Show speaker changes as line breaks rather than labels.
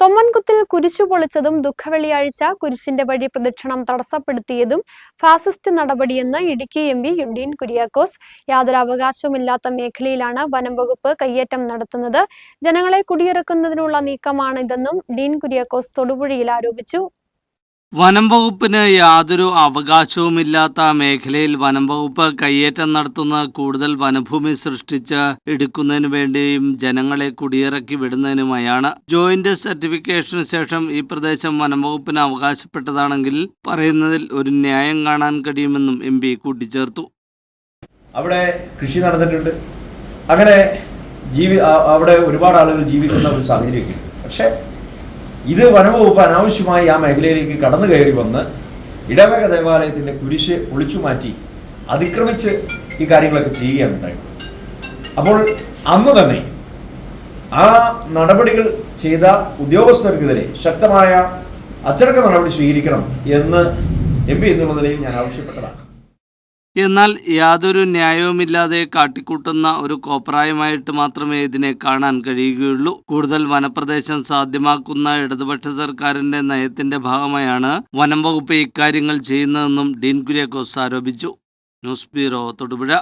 തൊമ്മൻകുത്തിൽ കുരിശു പൊളിച്ചതും ദുഃഖവെള്ളിയാഴ്ച കുരിശിന്റെ വഴി പ്രദക്ഷിണം തടസ്സപ്പെടുത്തിയതും ഫാസിസ്റ്റ് നടപടിയെന്ന് ഇടുക്കി എം പി യുഡീൻ കുര്യാക്കോസ്. യാതൊരു അവകാശവുമില്ലാത്ത മേഖലയിലാണ് വനം വകുപ്പ് കയ്യേറ്റം നടത്തുന്നത്. ജനങ്ങളെ കുടിയിറക്കുന്നതിനുള്ള നീക്കമാണിതെന്നും ഡീൻ കുര്യാക്കോസ് തൊടുപുഴയിൽ ആരോപിച്ചു.
വനം വകുപ്പിന് യാതൊരു അവകാശവുമില്ലാത്ത മേഖലയിൽ വനം വകുപ്പ് കയ്യേറ്റം നടത്തുന്ന കൂടുതൽ വനഭൂമി സൃഷ്ടിച്ച് എടുക്കുന്നതിനു വേണ്ടിയും ജനങ്ങളെ കുടിയിറക്കി വിടുന്നതിനുമായാണ്. ജോയിന്റ് സർട്ടിഫിക്കേഷന് ശേഷം ഈ പ്രദേശം വനം വകുപ്പിന് അവകാശപ്പെട്ടതാണെങ്കിൽ പറയുന്നതിൽ ഒരു ന്യായം കാണാൻ കഴിയുമെന്നും എം പി കൂട്ടിച്ചേർത്തു.
അവിടെ കൃഷി നടന്നിട്ടുണ്ട്. അങ്ങനെ ജീവി അവിടെ ഒരുപാട് ആളുകൾ ജീവിക്കുന്ന ഒരു ഉണ്ട് പക്ഷേ ഇത് വനംവകുപ്പ് അനാവശ്യമായി ആ മേഖലയിലേക്ക് കടന്നു കയറി വന്ന് ഇടവക ദേവാലയത്തിന്റെ കുരിശ് ഒളിച്ചു മാറ്റി അതിക്രമിച്ച് ഈ കാര്യങ്ങളൊക്കെ ചെയ്യുകയാണ് അപ്പോൾ അന്ന് തന്നെ ആ നടപടികൾ ചെയ്ത ഉദ്യോഗസ്ഥർക്കെതിരെ ശക്തമായ അച്ചടക്ക നടപടി സ്വീകരിക്കണം എന്ന് എം പി എന്നുള്ള നിലയിൽ ഞാൻ ആവശ്യപ്പെട്ടതാണ്.
എന്നാൽ യാതൊരു ന്യായവുമില്ലാതെ കാട്ടിക്കൂട്ടുന്ന ഒരു കോപ്രായമായിട്ട് മാത്രമേ ഇതിനെ കാണാൻ കഴിയുകയുള്ളൂ. കൂടുതൽ വനപ്രദേശം സാധ്യമാക്കുന്ന ഇടതുപക്ഷ സർക്കാരിന്റെ നയത്തിന്റെ ഭാഗമായാണ് വനം വകുപ്പ് ഇക്കാര്യങ്ങൾ ചെയ്യുന്നതെന്നും ഡീൻ കുര്യാക്കോസ് ആരോപിച്ചു. News bureau Thodupuzha.